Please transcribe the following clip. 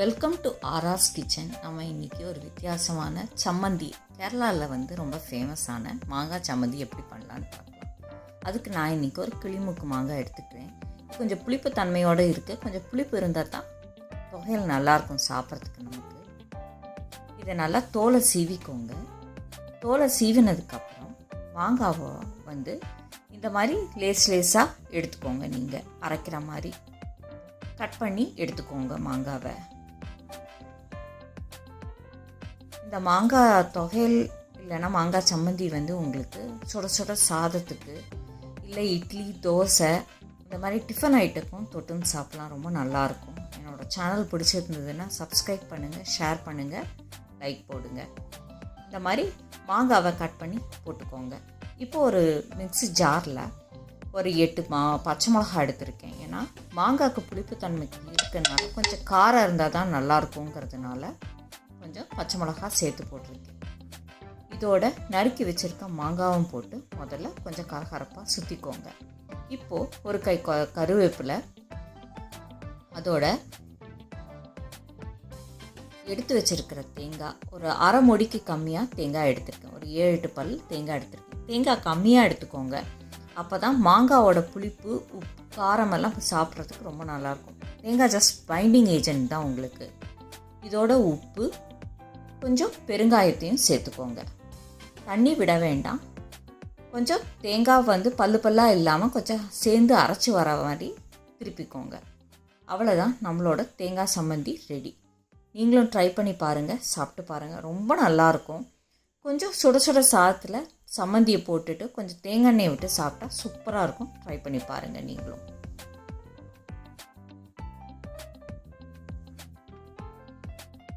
Welcome to ஆர்ஆர்ஸ் kitchen நம்ம இன்றைக்கி ஒரு வித்தியாசமான சம்மந்தி. கேரளாவில் வந்து ரொம்ப ஃபேமஸான மாங்காய் சம்மந்தி எப்படி பண்ணலான்னு பார்க்கலாம். அதுக்கு நான் இன்றைக்கி ஒரு கிளிமுக்கு மாங்காய் எடுத்துக்கிறேன். கொஞ்சம் புளிப்பு தன்மையோடு இருக்குது கொஞ்சம் புளிப்பு இருந்தால் தான் தொகையில் நல்லாயிருக்கும் சாப்பிட்றதுக்கு நமக்கு. இதை நல்லா தோலை சீவிக்கோங்க. தோலை சீவினதுக்கப்புறம் மாங்காவை வந்து இந்த மாதிரி லேஸ் லேஸாக எடுத்துக்கோங்க நீங்கள் அரைக்கிற மாதிரி. கட் பண்ணி எடுத்துக்கோங்க மாங்காவை. இந்த மாங்காய் தொகையில் இல்லைன்னா மாங்காய் சம்மந்தி வந்து உங்களுக்கு சுட சுட சாதத்துக்கு இல்லை இட்லி தோசை இந்த மாதிரி டிஃபன் ஐட்டத்துக்கும் தொட்டுன்னு சாப்பிட்லாம். ரொம்ப நல்லாயிருக்கும். என்னோடய சேனல் பிடிச்சிருந்ததுன்னா சப்ஸ்கிரைப் பண்ணுங்கள் ஷேர் பண்ணுங்கள் லைக் போடுங்க. இந்த மாதிரி மாங்காவை கட் பண்ணி போட்டுக்கோங்க. இப்போ ஒரு மிக்ஸி ஜாரில் ஒரு எட்டு மா பச்சை மிளகா எடுத்திருக்கேன். ஏன்னா மாங்காய்க்கு புளிப்பு தன்மைக்கு இருக்கனால கொஞ்சம் காரம் இருந்தால் தான் நல்லாயிருக்குங்கிறதுனால கொஞ்சம் பச்சை மிளகா சேர்த்து போட்டிருக்கேன். இதோட நறுக்கி வச்சுருக்க மாங்காவும் போட்டு முதல்ல கொஞ்சம் கரகரப்பாக சுற்றிக்கோங்க இப்போது ஒரு கை க கருவேப்பிலை அதோட எடுத்து வச்சிருக்கிற தேங்காய் ஒரு அரை மொடிக்கு கம்மியாக தேங்காய் எடுத்திருக்கேன். ஒரு ஏழு எட்டு பல் தேங்காய் எடுத்திருக்கேன். தேங்காய் கம்மியாக எடுத்துக்கோங்க. அப்போ தான் மாங்காவோட புளிப்பு உப்பு காரமெல்லாம் சாப்பிட்றதுக்கு ரொம்ப நல்லாயிருக்கும் தேங்காய் ஜஸ்ட் பைண்டிங் ஏஜென்ட் தான் உங்களுக்கு. இதோட உப்பு கொஞ்சம் பெருங்காயத்தையும் சேர்த்துக்கோங்க. தண்ணி விட வேண்டாம். கொஞ்சம் தேங்காய் வந்து பல்லு பல்லாக இல்லாமல் கொஞ்சம் சேர்ந்து அரைச்சி வர மாதிரி திருப்பிக்கோங்க. அவ்வளோதான் நம்மளோட தேங்காய் சம்மந்தி ரெடி நீங்களும் ட்ரை பண்ணி பாருங்கள் சாப்பிட்டு பாருங்கள் ரொம்ப நல்லாயிருக்கும் கொஞ்சம் சுட சுட சாதத்தில் சம்மந்தியை போட்டுட்டு கொஞ்சம் தேங்காய் எண்ணெயை விட்டு சாப்பிட்டா சூப்பராக இருக்கும். ட்ரை பண்ணி பாருங்கள் நீங்களும்.